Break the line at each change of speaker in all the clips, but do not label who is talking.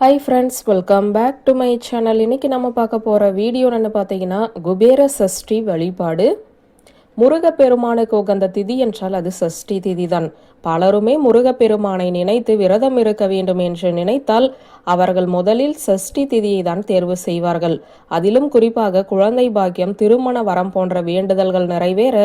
Hi friends welcome back to my channel இன்னைக்கு நம்ம பார்க்க போகிற வீடியோ பார்த்தீங்கன்னா குபேர சஷ்டி வழிபாடு. முருகப்பெருமானுக்கு உகந்த திதி என்றால் அது சஷ்டி திதி தான் பலருமே முருகப்பெருமானை நினைத்து விரதம் இருக்க வேண்டும் என்று நினைத்தால் அவர்கள் முதலில் சஷ்டி திதியை தான் தேர்வு செய்வார்கள். அதிலும் குறிப்பாக குழந்தை பாக்கியம் திருமண வரம் போன்ற வேண்டுதல்கள் நிறைவேற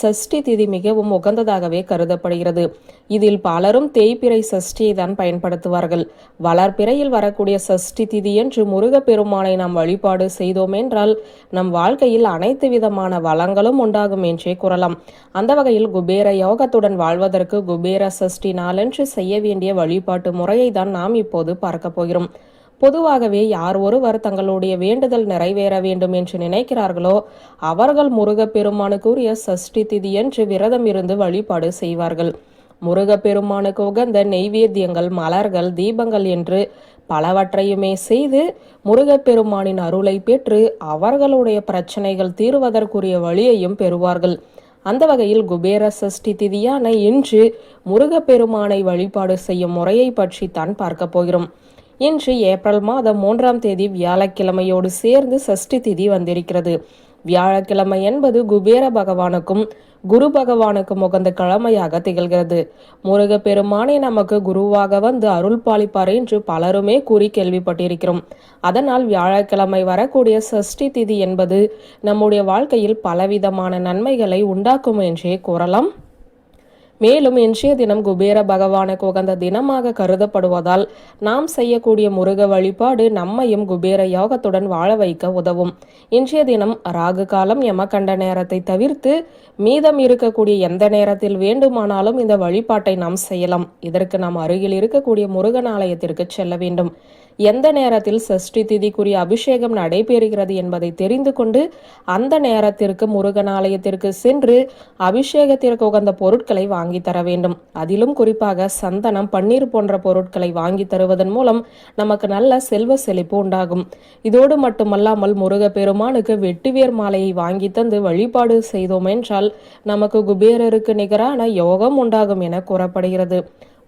சஷ்டி திதி மிகவும் உகந்ததாகவே கருதப்படுகிறது. இதில் பலரும் தேய்பிறை சஷ்டியை தான் பயன்படுத்துவார்கள். வளர்பிறையில் வரக்கூடிய சஷ்டி திதி என்று முருகப்பெருமானை நாம் வழிபாடு செய்தோம் என்றால் நம் வாழ்க்கையில் அனைத்து விதமான வளங்களும் உண்டாகும் என்றே கூறலாம். அந்த வகையில் குபேர யோகத்துடன் வாழ்வதற்கு குபேர சஷ்டி நாளன்று செய்ய வேண்டிய வழிபாட்டு முறையை தான் நாம் இப்போது பார்க்க போகிறோம். பொதுவாகவே யார் ஒருவர் தங்களுடைய வேண்டுதல் நிறைவேற வேண்டும் என்று நினைக்கிறார்களோ அவர்கள் முருகப்பெருமானுக்குரிய சஷ்டி திதி என்று விரதம் இருந்து வழிபாடு செய்வார்கள். முருகப்பெருமானுக்கு உகந்த நெய்வேத்தியங்கள் மலர்கள் தீபங்கள் என்று பலவற்றையுமே செய்து முருகப்பெருமானின் அருளை பெற்று அவர்களுடைய பிரச்சனைகள் தீர்வதற்குரிய வழியையும் பெறுவார்கள். அந்த வகையில் குபேர சஷ்டி திதியான இன்று முருகப்பெருமானை வழிபாடு செய்யும் முறையை பற்றி தான் பார்க்க போகிறோம். இன்று ஏப்ரல் மாதம் மூன்றாம் தேதி வியாழக்கிழமையோடு சேர்ந்து சஷ்டி திதி வந்திருக்கிறது. வியாழக்கிழமை என்பது குபேர பகவானுக்கும் குரு பகவானுக்கும் உகந்த கிழமையாக திகழ்கிறது. முருகப்பெருமானே நமக்கு குருவாக வந்து அருள் பாலிப்பார் என்று பலருமே கூறி கேள்விப்பட்டிருக்கிறோம். அதனால் வியாழக்கிழமை வரக்கூடிய சஷ்டி திதி என்பது நம்முடைய வாழ்க்கையில் பலவிதமான நன்மைகளை உண்டாக்கும் என்றே கூறலாம். மேலும் இன்றைய தினம் குபேர பகவானுக்கு உகந்த தினமாக கருதப்படுவதால் நாம் செய்யக்கூடிய முருக வழிபாடு நம்மையும் குபேர யோகத்துடன் வாழ வைக்க உதவும். இன்றைய தினம் ராகு காலம் யமகண்ட நேரத்தை தவிர்த்து மீதம் இருக்கக்கூடிய எந்த நேரத்தில் வேண்டுமானாலும் இந்த வழிபாட்டை நாம் செய்யலாம். இதற்கு நாம் அருகில் இருக்கக்கூடிய முருகன் ஆலயத்திற்கு செல்ல வேண்டும். எந்த நேரத்தில் சஷ்டி திதிக்குரிய அபிஷேகம் நடைபெறுகிறது என்பதை தெரிந்து கொண்டு அந்த நேரத்திற்கு முருகன் ஆலயத்திற்கு சென்று அபிஷேகத்திற்கு உகந்த பொருட்களை வாங்கி வாங்கி தர வேண்டும். அதிலும் குறிப்பாக சந்தனம் பன்னீர் போன்ற பொருட்களை வாங்கி தருவதன் மூலம் நமக்கு நல்ல செல்வ செழிப்பு உண்டாகும். இதோடு மட்டுமல்லாமல் முருக பெருமானுக்கு வெட்டுவேர் மாலையை வாங்கி தந்து வழிபாடு செய்தோம் என்றால் நமக்கு குபேரருக்கு நிகரான யோகம் உண்டாகும் என கூறப்படுகிறது.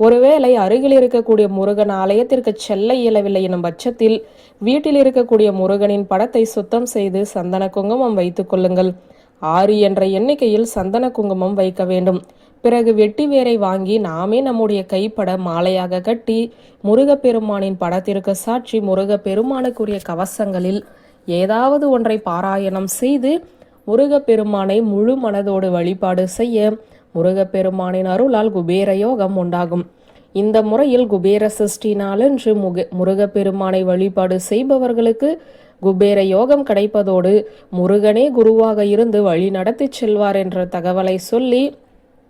ஒருவேளை அருகில் இருக்கக்கூடிய முருகன் ஆலயத்திற்கு செல்ல இயலவில்லை எனும் பட்சத்தில் வீட்டில் இருக்கக்கூடிய முருகனின் படத்தை சுத்தம் செய்து சந்தன குங்குமம் வைத்துக் கொள்ளுங்கள். ஆறு என்ற எண்ணிக்கையில் சந்தன குங்குமம் வைக்க வேண்டும். பிறகு வெட்டி வேரை வாங்கி நாமே நம்முடைய கைப்பட மாலையாக கட்டி முருகப்பெருமானின் படத்திற்கு சாட்சி முருகப்பெருமானுக்குரிய கவசங்களில் ஏதாவது ஒன்றை பாராயணம் செய்து முருகப்பெருமானை முழு மனதோடு வழிபாடு செய்ய முருகப்பெருமானின் அருளால் குபேர யோகம் உண்டாகும். இந்த முறையில் குபேர சஷ்டி நாளன்று முக முருகப்பெருமானை வழிபாடு செய்பவர்களுக்கு குபேர யோகம் கிடைப்பதோடு முருகனே குருவாக இருந்து வழி நடத்திச் செல்வார் என்ற தகவலை சொல்லி